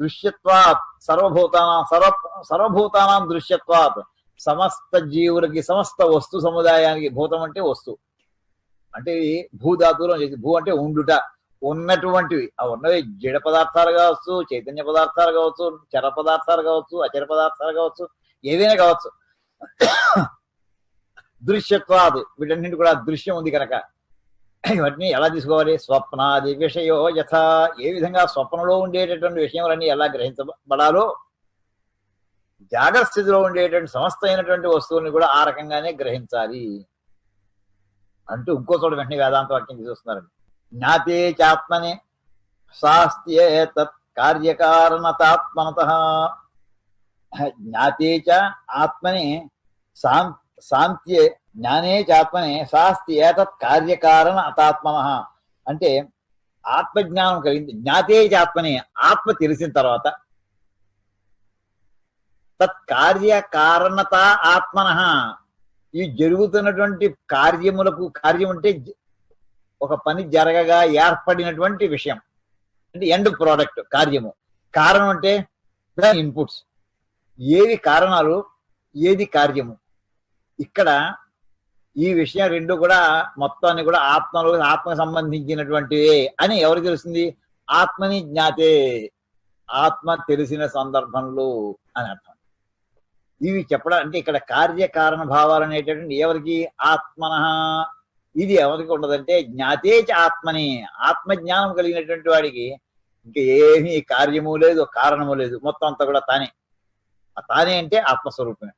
దృశ్యత్వాత్ సర్వభూతానా సర్వ సర్వభూతానాం దృశ్యత్వాత్. సమస్త జీవులకి సమస్త వస్తు సముదాయానికి భూతం అంటే వస్తు. అంటే ఇది భూధాతువులో చేసి భూ అంటే ఉండుట. ఉన్నటువంటివి. ఆ ఉన్నవి జడ పదార్థాలు కావచ్చు చైతన్య పదార్థాలు కావచ్చు చర పదార్థాలు కావచ్చు అచర పదార్థాలు కావచ్చు ఏదైనా కావచ్చు. దృశ్యత్వాదు వీటన్నింటి కూడా దృశ్యం ఉంది కనుక. ఇవన్నీ ఎలా తీసుకోవాలి? స్వప్నాది విషయో యథ. ఏ విధంగా స్వప్నంలో ఉండేటటువంటి విషయములన్నీ ఎలా గ్రహించబడాలో జాగ్రత్త స్థితిలో ఉండేటువంటి సమస్త అయినటువంటి వస్తువుల్ని కూడా ఆ రకంగానే గ్రహించాలి అంటూ ఇంకో చోట వెంటనే వేదాంత వాక్యం తీసుకొస్తున్నారండి. జ్ఞాతే చాత్మని శాస్త్యే తత్ కార్యకారణతాత్మనత. జ్ఞాతే చ ఆత్మని శాంతి శాంత్యే జ్ఞానే చాత్మనే శాస్తి ఏతత్ కార్యకారణ అతాత్మన. అంటే ఆత్మజ్ఞానం కలిగింది. జ్ఞాతే చాత్మనే ఆత్మ తెలిసిన తర్వాత తత్ కార్యకారణత ఆత్మన. ఈ జరుగుతున్నటువంటి కార్యములకు కార్యం అంటే ఒక పని జరగగా ఏర్పడినటువంటి విషయం. అంటే ఎండ్ ప్రోడక్ట్ కార్యము. కారణం అంటే దాని ఇన్పుట్స్. ఏది కారణాలు? ఏది కార్యము? ఇక్కడ ఈ విషయం రెండు కూడా మొత్తాన్ని కూడా ఆత్మలో ఆత్మకు సంబంధించినటువంటివే అని ఎవరికి తెలుస్తుంది ఆత్మని జ్ఞాతే. ఆత్మ తెలిసిన సందర్భంలో అని అర్థం. ఇవి చెప్పడం అంటే ఇక్కడ కార్యకారణ భావాలు అనేటటువంటి ఎవరికి? ఆత్మన ఇది ఎవరికి ఉండదంటే జ్ఞాతే ఆత్మని. ఆత్మజ్ఞానం కలిగినటువంటి వాడికి ఇంకా ఏమీ కార్యము లేదు కారణము లేదు. మొత్తం అంతా కూడా తానే. ఆ తానే అంటే ఆత్మస్వరూపమే.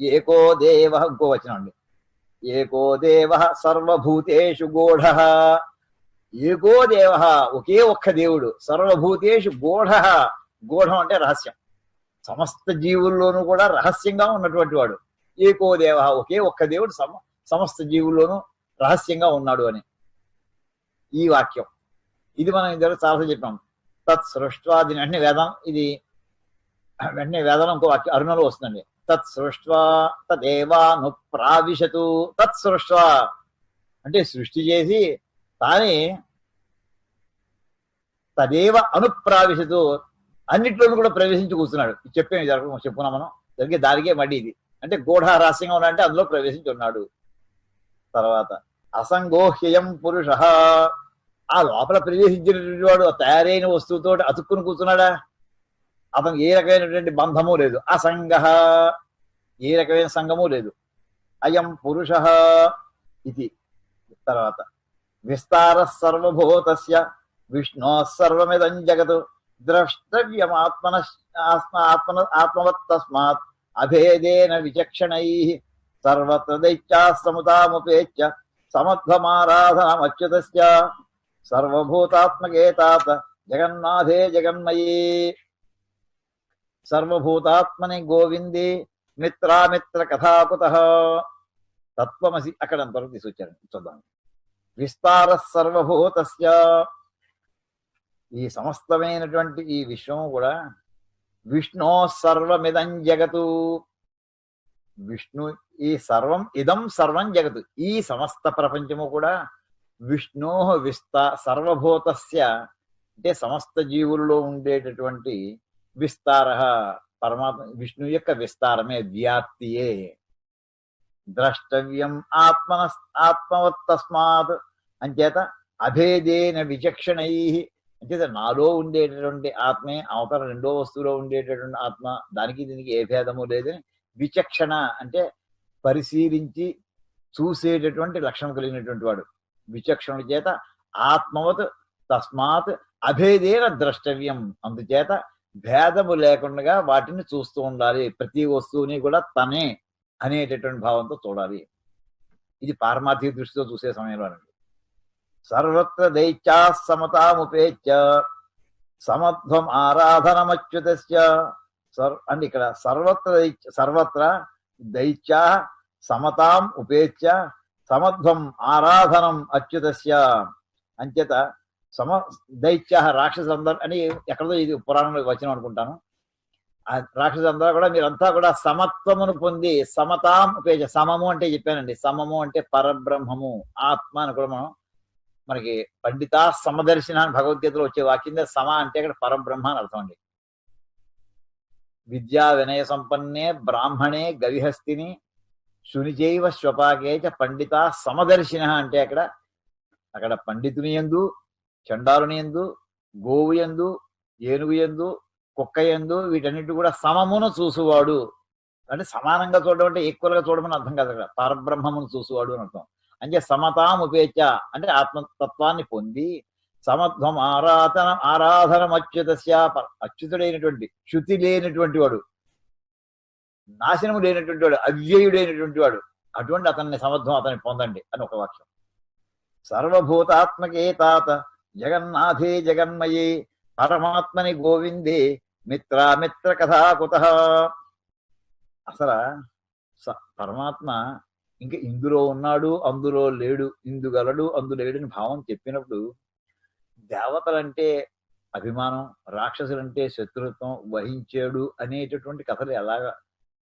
ఏకో దేవ ఇంకో వచనం అండి. ఏకో దేవ సర్వభూతేషు గూఢ. ఏకో దేవ ఒకే ఒక్క దేవుడు సర్వభూతేషు గూఢ. గూఢం అంటే రహస్యం. సమస్త జీవుల్లోనూ కూడా రహస్యంగా ఉన్నటువంటి వాడు. ఏకో దేవ ఒకే ఒక్క దేవుడు సమ సమస్త జీవుల్లోనూ రహస్యంగా ఉన్నాడు అని. ఈ వాక్యం. ఇది మనం ఇద్దరు చాలా చెప్పాం. తత్ సృష్ట్వా దీని వెంటనే వేదం ఇది వెంటనే వేదం ఇంకో వాక్యం అరుణలో వస్తుందండి. తత్సృష్వా తదేవానుప్రావిశతు. తత్సృష్వా తత్ అంటే సృష్టి చేసి తానే తదేవ అనుప్రావిశతు అన్నిట్లోనూ కూడా ప్రవేశించి కూర్చున్నాడు. చెప్పాము జరగ చెప్పుకున్నాం మనం. జరిగే దానికే మడి ఇది. అంటే గూఢ రహస్యంగా ఉన్నాడంటే అందులో ప్రవేశించి ఉన్నాడు. తర్వాత అసంగోహ్యం పురుష. ఆ లోపల ప్రవేశించినటువంటి వాడు ఆ తయారైన వస్తువుతో అతుక్కుని కూర్చున్నాడా? అతనికి ఏ రకమైనటువంటి బంధము లేదు. అసంగ. ఏ రకమైన సంగము లేదు. అయం పురుష ఇది. తర్వాత విస్తార సర్వభూతస్య విష్ణో సర్వమిదం జగత్ ద్రష్టవ్యమాత్మన ఆత్మ ఆత్మన ఆత్మవత్ తస్మాత్ అభేదేన విచక్షణై సర్వత్ర దైత్యా సముదాముపేత్య సమధ్వమారాధనమచ్యుతస్య సర్వభూతాత్మకే తాత జగన్నాథే జగన్మయీ. సర్వభూతాత్మని గోవిందే మిత్రామిత్ర కథాకుత. తత్వమసి అక్కడ అంతవరకు తీసుకొచ్చారు. చూద్దాం. విస్తార సర్వభూతస్య. ఈ సమస్తమైనటువంటి ఈ విశ్వము కూడా విష్ణు సర్వమిదం జగతు. విష్ణు ఈ సర్వం ఇదం సర్వం జగతు. ఈ సమస్త ప్రపంచము కూడా విష్ణో విస్తా సర్వభూతస్య. అంటే సమస్త జీవుల్లో ఉండేటటువంటి విస్తార పరమాత్మ విష్ణు యొక్క విస్తారమే వ్యాప్తియే. ద్రష్టవ్యం ఆత్మ ఆత్మవత్ తస్మాత్ అంచేత అభేదేన విచక్షణై. అంచేత నాలో ఉండేటటువంటి ఆత్మే అవతల రెండో వస్తువులో ఉండేటటువంటి ఆత్మ దానికి దీనికి ఏ భేదము లేదని విచక్షణ అంటే పరిశీలించి చూసేటటువంటి లక్షణం కలిగినటువంటి వాడు. విచక్షణ చేత ఆత్మవత్ తస్మాత్ అభేదేన ద్రష్టవ్యం. అందుచేత భేదము లేకుండా వాటిని చూస్తూ ఉండాలి. ప్రతి వస్తువుని కూడా తనే అనేటటువంటి భావంతో చూడాలి. ఇది పారమార్థిక దృష్టితో చూసే సమయంలో సర్వత్ర దైత్యా సమతాముపేత్య సమధ్వం ఆరాధనమచ్యుత సర్ ఇక్కడ సర్వత్ర దైత్య సర్వత్ర దైత్య సమతాం ఉపేత్య సమధ్వం ఆరాధనం అచ్యుతస్య అంచేత సమ దైత్య రాక్షసులందరూ అని ఎక్కడో ఇది పురాణంలో వచ్చిన అనుకుంటాను. ఆ రాక్షసులందరూ కూడా మీరంతా కూడా సమత్వమును పొంది సమతాం ఉపేక్ష సమము అంటే చెప్పానండి. సమము అంటే పరబ్రహ్మము. ఆత్మ అని కూడా మనం మనకి పండిత సమదర్శన అని భగవద్గీతలో వచ్చే వాక్యం సమ అంటే అక్కడ పరబ్రహ్మ అని అర్థం అండి. విద్యా వినయ సంపన్నే బ్రాహ్మణే గవిహస్తిని శునిచైవ స్వపాకే పండిత సమదర్శిన అంటే అక్కడ అక్కడ పండితుని ఎందు చండాలుని ఎందు గోవు ఎందు ఏనుగు ఎందు కుక్క ఎందు వీటన్నిటి కూడా సమమును చూసువాడు. అంటే సమానంగా చూడడం అంటే ఈక్వల్గా చూడమని అర్థం కాదు అక్కడ పరబ్రహ్మమును చూసువాడు అని అర్థం. అంటే సమతాముపేచ అంటే ఆత్మతత్వాన్ని పొంది సమత్వం ఆరాధన ఆరాధన అచ్యుతస్య అచ్యుతుడైనటువంటి శృతి లేనటువంటి వాడు. నాశనము లేనటువంటి వాడు అవ్యయుడైనటువంటి వాడు. అటువంటి అతన్ని సమర్థం అతన్ని పొందండి అని ఒక వాక్యం. సర్వభూతాత్మకే తాత జగన్నాథే జగన్మయే పరమాత్మని గోవిందే మిత్రామిత్ర కథాకుత అసలు స- పరమాత్మ ఇంకా ఇందులో ఉన్నాడు అందులో లేడు ఇందుగలడు అందులేడని భావం చెప్పినప్పుడు దేవతలంటే అభిమానం రాక్షసులంటే శత్రుత్వం వహించాడు అనేటటువంటి కథలు ఎలాగ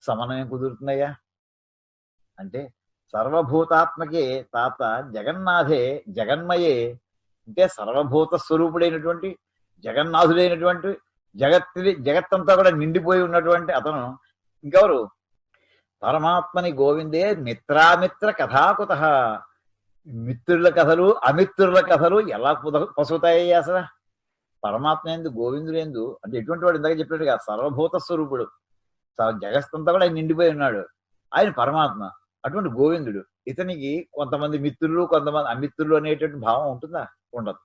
సమన్వయం కుదురుతున్నాయా? అంటే సర్వభూతాత్మకే తాత జగన్నాథే జగన్మయే అంటే సర్వభూత స్వరూపుడైనటువంటి జగన్నాథుడైనటువంటి జగత్తి జగత్తంతా కూడా నిండిపోయి ఉన్నటువంటి అతను ఇంకెవరు? పరమాత్మని గోవిందే మిత్రామిత్ర కథాకుత. మిత్రుల కథలు అమిత్రుల కథలు ఎలా పుద- అసలు? పరమాత్మ ఎందు గోవిందుడు ఎందు అంటే ఎటువంటి వాడు ఇందాక చెప్పినట్టుగా సర్వభూత స్వరూపుడు. జగత్తంతా కూడా ఆయన నిండిపోయి ఉన్నాడు. ఆయన పరమాత్మ అటువంటి గోవిందుడు. ఇతనికి కొంతమంది మిత్రులు కొంతమంది అమిత్రులు అనేటువంటి భావం ఉంటుందా? una